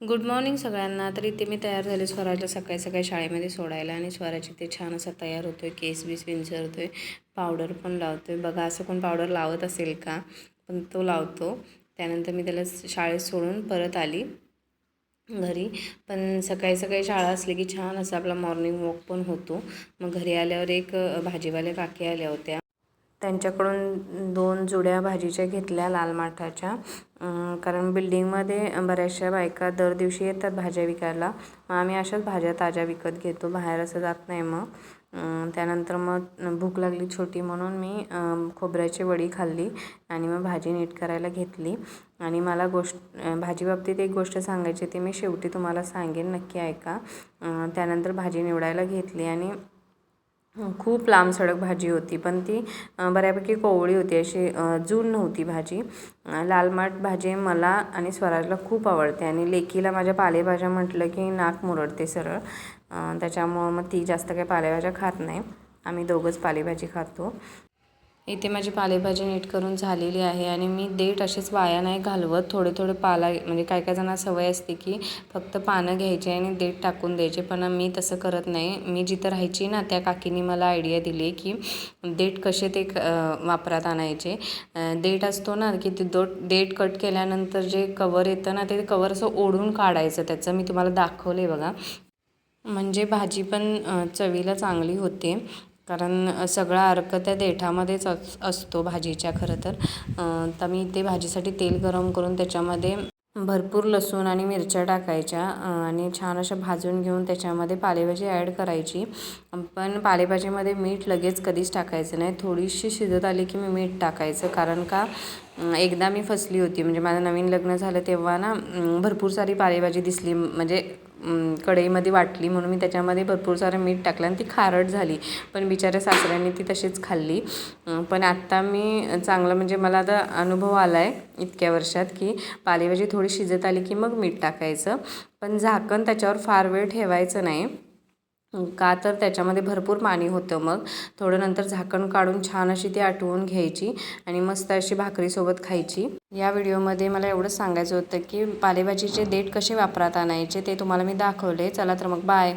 Good morning सगळ्यांना. तर इथे मी तयार झाले स्वराजला सकाळी सकाळी शाळेमध्ये सोडायला आणि स्वराज इथे छान असा तयार होतो आहे केस बीस विंचरतो आहे पावडर पण लावतो आहे बघा असं कोण पावडर लावत असेल का? पण तो लावतो. त्यानंतर मी त्याला शाळेत सोडून परत आली घरी. पण सकाळी सकाळी शाळा असली की छान असा आपला मॉर्निंग वॉक पण होतो. मग घरी आल्यावर एक भाजीवाले काकी आल्या होत्या. त्यांच्याकडून दोन जुड्या भाजीच्या घेतल्या लाल माठाच्या. कारण बिल्डिंगमध्ये बऱ्याचशा बायका दर दिवशी येतात भाज्या विकायला. मग आम्ही अशाच भाज्या ताज्या विकत घेतो बाहेर असं जात नाही मग. त्यानंतर मग भूक लागली छोटी म्हणून मी खोबऱ्याची वडी खाल्ली आणि मग भाजी नीट करायला घेतली. आणि मला गोष्ट भाजीबाबतीत एक गोष्ट सांगायची ती मी शेवटी तुम्हाला सांगेन नक्की ऐका. त्यानंतर भाजी निवडायला घेतली आणि खूप लांब सडक भाजी होती पण ती बऱ्यापैकी कोवळी होती अशी जून नव्हती भाजी. लालमाठ भाजी मला आणि स्वराजला खूप आवडते आणि लेकीला माझ्या पालेभाज्या म्हटलं की नाक मुरडते सरळ. त्याच्यामुळं मग ती जास्त काही पालेभाज्या खात नाही. आम्ही दोघंच पालेभाजी खातो. इथे माझी पालेभाजी नीट करून झालेली आहे आणि मी देठ असेच वाया नाही घालवत. थोडे थोडे पाला म्हणजे काय काय जणांना सवय असते की फक्त पानं घ्यायची आणि देठ टाकून द्यायचे पण मी तसं करत नाही. मी जिथं राहायची ना त्या काकीनी मला आयडिया दिली की देठ कसे ते क- वापरात आणायचे. देठ असतो ना की ते दो देठ कट केल्यानंतर जे कवर येतं ना ते कवर असं ओढून काढायचं त्याचं. मी तुम्हाला दाखवलं आहे बघा. म्हणजे भाजी पण चवीला चांगली होते. कारण सगळा अर्क त्या देठामध्येच अस असतो भाजीच्या खरं तर. तर मी ते भाजीसाठी तेल गरम करून त्याच्यामध्ये भरपूर लसूण आणि मिरच्या टाकायच्या आणि छान अशा भाजून घेऊन त्याच्यामध्ये पालेभाजी ॲड करायची. पण पालेभाजीमध्ये मीठ लगेच कधीच टाकायचं नाही. थोडीशी शिजत आली की मी मीठ टाकायचं. कारण का एकदा मी फसली होती. म्हणजे माझं नवीन लग्न झालं तेव्हा ना भरपूर सारी पालेभाजी दिसली. म्हणजे कढईमध्ये वाटली म्हणून मी त्याच्यामध्ये भरपूर सारं मीठ टाकलं आणि ती खारट झाली. पण बिचाऱ्या सासऱ्यांनी ती तशीच खाल्ली. पण आत्ता मी चांगलं म्हणजे मला आता अनुभव आला आहे इतक्या वर्षात की पालेभाजी थोडी शिजत आली की मग मीठ टाकायचं. पण झाकण त्याच्यावर फार वेळ ठेवायचं नाही. का तर त्याच्यामध्ये भरपूर पाणी होतं मग. थोडं नंतर झाकण काढून छान अशी ती आटवून घ्यायची आणि मस्त अशी भाकरीसोबत खायची. या व्हिडिओमध्ये मला एवढंच सांगायचं होतं की पालेभाजीचे देठ कसे वापरात आणायचे ते तुम्हाला मी दाखवले. चला तर मग बाय.